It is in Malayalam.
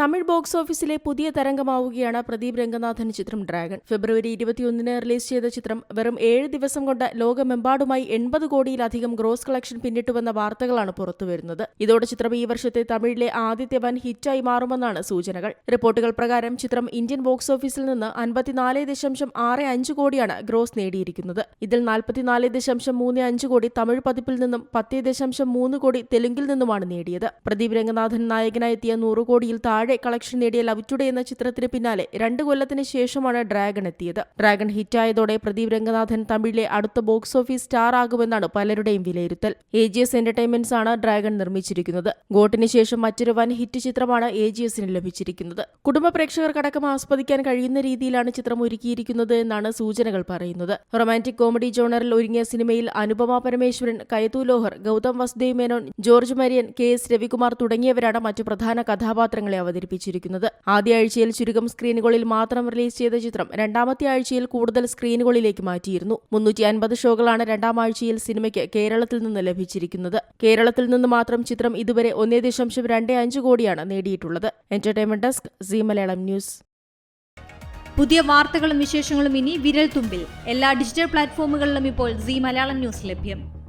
തമിഴ് ബോക്സ് ഓഫീസിലെ പുതിയ തരംഗമാവുകയാണ് പ്രദീപ് രംഗനാഥൻ ചിത്രം ഡ്രാഗൺ. ഫെബ്രുവരി ഇരുപത്തിയൊന്നിന് റിലീസ് ചെയ്ത ചിത്രം വെറും ഏഴ് ദിവസം കൊണ്ട് ലോകമെമ്പാടുമായി എൺപത് കോടിയിലധികം ഗ്രോസ് കളക്ഷൻ പിന്നിട്ടുവെന്ന വാർത്തകളാണ് പുറത്തുവരുന്നത്. ഇതോടെ ചിത്രം ഈ വർഷത്തെ തമിഴിലെ ആദ്യത്തെ വൻ ഹിറ്റായി മാറുമെന്നാണ് സൂചനകൾ. റിപ്പോർട്ടുകൾ പ്രകാരം ചിത്രം ഇന്ത്യൻ ബോക്സ് ഓഫീസിൽ നിന്ന് അൻപത്തിനാല് ദശാംശം ആറ് അഞ്ച് കോടിയാണ് ഗ്രോസ് നേടിയിരിക്കുന്നത്. ഇതിൽ നാൽപ്പത്തിനാല് ദശാംശം മൂന്ന് അഞ്ച് കോടി തമിഴ് പതിപ്പിൽ നിന്നും പത്ത് ദശാംശം മൂന്ന് കോടി തെലുങ്കിൽ നിന്നുമാണ് നേടിയത്. പ്രദീപ് രംഗനാഥൻ നായകനായെത്തിയ നൂറ് കോടിയിൽ താഴെ കളക്ഷൻ നേടിയ ലവ് ടുഡേ എന്ന ചിത്രത്തിന് പിന്നാലെ രണ്ട് കൊല്ലത്തിന് ശേഷമാണ് ഡ്രാഗൺ എത്തിയത്. ഡ്രാഗൺ ഹിറ്റായതോടെ പ്രദീപ് രംഗനാഥൻ തമിഴിലെ അടുത്ത ബോക്സ് ഓഫീസ് സ്റ്റാർ ആകുമെന്നാണ് പലരുടെയും വിലയിരുത്തൽ. എ ജി എസ് എന്റർടൈൻമെന്റ്സ് ആണ് ഡ്രാഗൺ നിർമ്മിച്ചിരിക്കുന്നത്. ഗോട്ടിന് ശേഷം മറ്റൊരു വൻ ഹിറ്റ് ചിത്രമാണ് എ ജി എസിന് ലഭിച്ചിരിക്കുന്നത്. കുടുംബ പ്രേക്ഷകർക്കടക്കം ആസ്വദിക്കാൻ കഴിയുന്ന രീതിയിലാണ് ചിത്രം ഒരുക്കിയിരിക്കുന്നത് എന്നാണ് സൂചനകൾ പറയുന്നത്. റൊമാന്റിക് കോമഡി ജോണറിൽ ഒരുങ്ങിയ സിനിമയിൽ Anupama Parameswaran Kayadu Lohar Gautham Vasudev Menon George Marian K S Ravikumar തുടങ്ങിയവരാണ് മറ്റു പ്രധാന കഥാപാത്രങ്ങളെ അവതരിപ്പിച്ചിരിക്കുന്നത്. ആദ്യ ആഴ്ചയിൽ ചുരുക്കം സ്ക്രീനുകളിൽ മാത്രം റിലീസ് ചെയ്ത ചിത്രം രണ്ടാമത്തെ ആഴ്ചയിൽ കൂടുതൽ സ്ക്രീനുകളിലേക്ക് മാറ്റിയിരുന്നു. മുന്നൂറ്റി അൻപത് ഷോകളാണ് രണ്ടാം ആഴ്ചയിൽ സിനിമയ്ക്ക് കേരളത്തിൽ നിന്ന് ലഭിച്ചിരിക്കുന്നത്. കേരളത്തിൽ നിന്ന് മാത്രം ചിത്രം ഇതുവരെ ഒന്നേ ദശാംശം രണ്ടേ അഞ്ച് കോടിയാണ് നേടിയിട്ടുള്ളത്. Entertainment desk Zee Malayalam news. പുതിയ വാർത്തകളും വിശേഷങ്ങളും ഇനി വിരൽ തുമ്പിൽ. എല്ലാ ഡിജിറ്റൽ പ്ലാറ്റ്ഫോമുകളിലും ഇപ്പോൾ സി മലയാളം ന്യൂസ് ലഭ്യം.